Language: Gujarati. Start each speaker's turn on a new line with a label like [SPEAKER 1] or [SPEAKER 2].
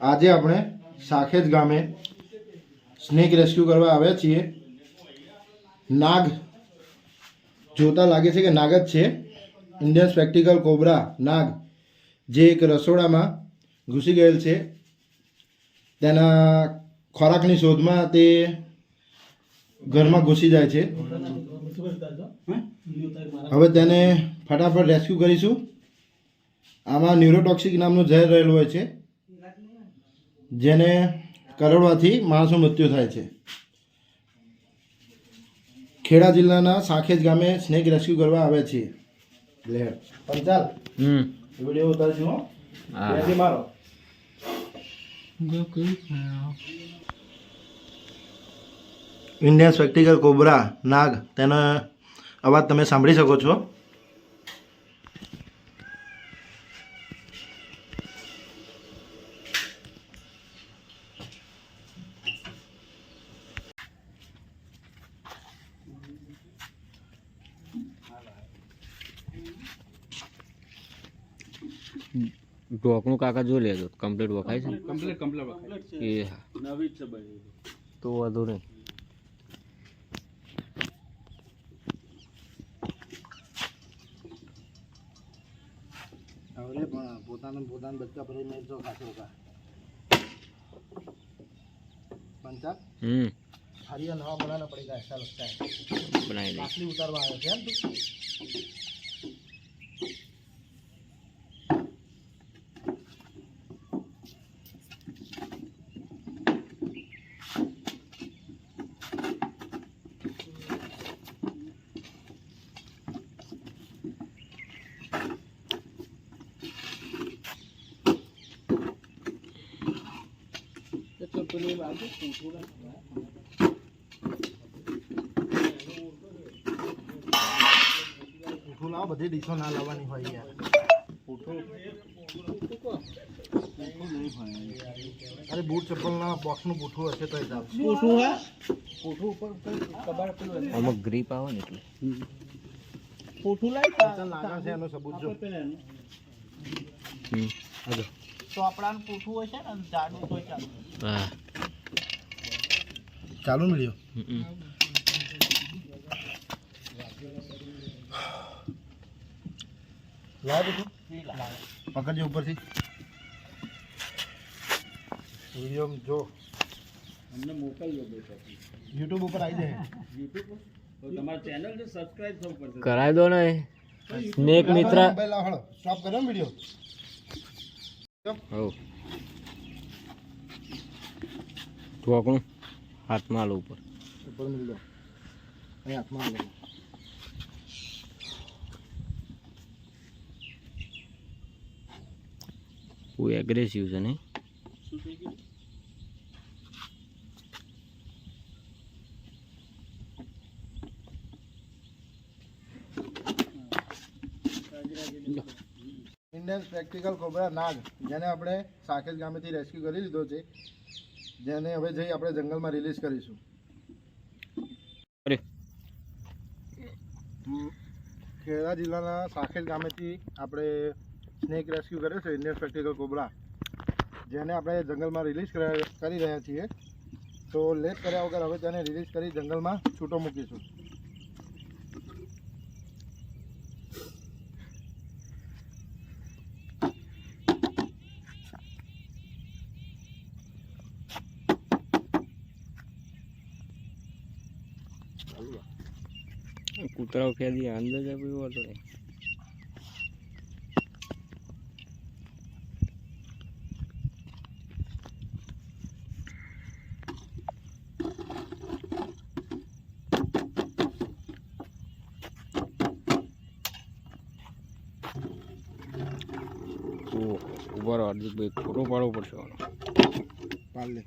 [SPEAKER 1] આજે આપણે સાખેજ ગામે સ્નેક રેસ્ક્યુ કરવા આવ્યા છીએ. નાગ જોતા લાગે છે કે નાગ જ છે. ઇન્ડિયન સ્પેક્ટિકલ કોબરા નાગ જે એક રસોડામાં ઘૂસી ગયેલ છે. તેના ખોરાકની શોધમાં તે ઘરમાં ઘૂસી જાય છે. હવે તેને ફટાફટ રેસ્ક્યુ કરીશું. આમાં ન્યુરોટોક્સિક નામનું ઝેર રહેલું હોય છે. જેને કરડવાથી માણસનું મૃત્યુ થાય છે. ખેડા જિલ્લાના સાખેજ ગામે સ્નેક રેસ્ક્યુ કરવા આવે છે લે પંચાલ
[SPEAKER 2] હમ.
[SPEAKER 1] વીડિયો ઉતારશું હો.
[SPEAKER 2] હા.
[SPEAKER 1] મારો. ઇન્ડિયન સ્પેક્ટિકલ કોબરા નાગ તેનો અવાજ તમે સાંભળી શકો છો.
[SPEAKER 2] ઢોકણું કાકા જો લેજો કમ્પ્લીટ વખાય છે
[SPEAKER 3] કમ્પ્લીટ કમ્પ્લીટ વખત
[SPEAKER 2] એ હા.
[SPEAKER 3] નવી જ છે બની
[SPEAKER 2] તો વાંધો નહીં
[SPEAKER 1] હવે પણ પોતાનું પોતાનું બચ્ચા પર મેં જો ખાતો કા પંચાલ
[SPEAKER 2] હમ
[SPEAKER 1] हरिया नवा बनाना पड़ेगा ऐसा लगता है
[SPEAKER 2] બનાવી દઈશ
[SPEAKER 1] मछली उतारवा आए પૂતળું લાવજો પૂતળું પૂઠું લાવો બધી ડીશો ના લાવવાની હોય યાર. પૂઠું અરે બૂટ ચપ્પલ ના બોક્સ હશે તો પૂઠું પૂઠું ઉપર કબાડ
[SPEAKER 2] પેલું અમુક ગ્રીપ આવે ને એટલે
[SPEAKER 1] છે એનો સબૂત જો.
[SPEAKER 3] ચોપડાનું પૂઠું હોય છે ને જાડું તો ચાલુ
[SPEAKER 2] હા.
[SPEAKER 1] ચાલુ
[SPEAKER 2] મળ્યો.
[SPEAKER 1] લાવ બધું. પકડજો ઉપરથી. વીડિયો જો.
[SPEAKER 3] અમને મોકલજો
[SPEAKER 1] યુટ્યુબ ઉપર આવી જાય.
[SPEAKER 3] યુટ્યુબ તો તમારી ચેનલ ને સબસ્ક્રાઇબ થવું પડશે.
[SPEAKER 2] કરાવી દો ને. સ્નેક મિત્ર.
[SPEAKER 1] સ્ટોપ કર્યો વીડિયો.
[SPEAKER 2] ઢોકણું હાથમાં લો ઉપર.
[SPEAKER 1] ઉપર મિલ દો. અહીં હાથમાં લો
[SPEAKER 2] બહુ એગ્રેસિવ છે નહીં?
[SPEAKER 1] ઇન્ડિયન પ્રેક્ટિકલ કોબરા નાગ જેને આપણે સાકેત ગામેથી રેસ્ક્યુ કરી લીધો છે જેને હવે જઈ આપણે જંગલમાં રિલીઝ કરીશું. ખેડા જિલ્લાના સાખેલ ગામેથી આપણે સ્નેક રેસ્ક્યુ કર્યો છે ઇન્ડિયન પ્રેક્ટિકલ કોબરા જેને આપણે જંગલમાં રિલીઝ કરી રહ્યા છીએ. તો લેટ કર્યા વગર હવે તેને રિલીઝ કરી જંગલમાં છૂટો મૂકીશું.
[SPEAKER 2] કૂતરાઓ ફેદી અંદર વાંધો નહીં ઓહો ઊભા રહો હાર્દિકભાઈ ફોટો પાડવો પડશે. આનો
[SPEAKER 1] પાડ લે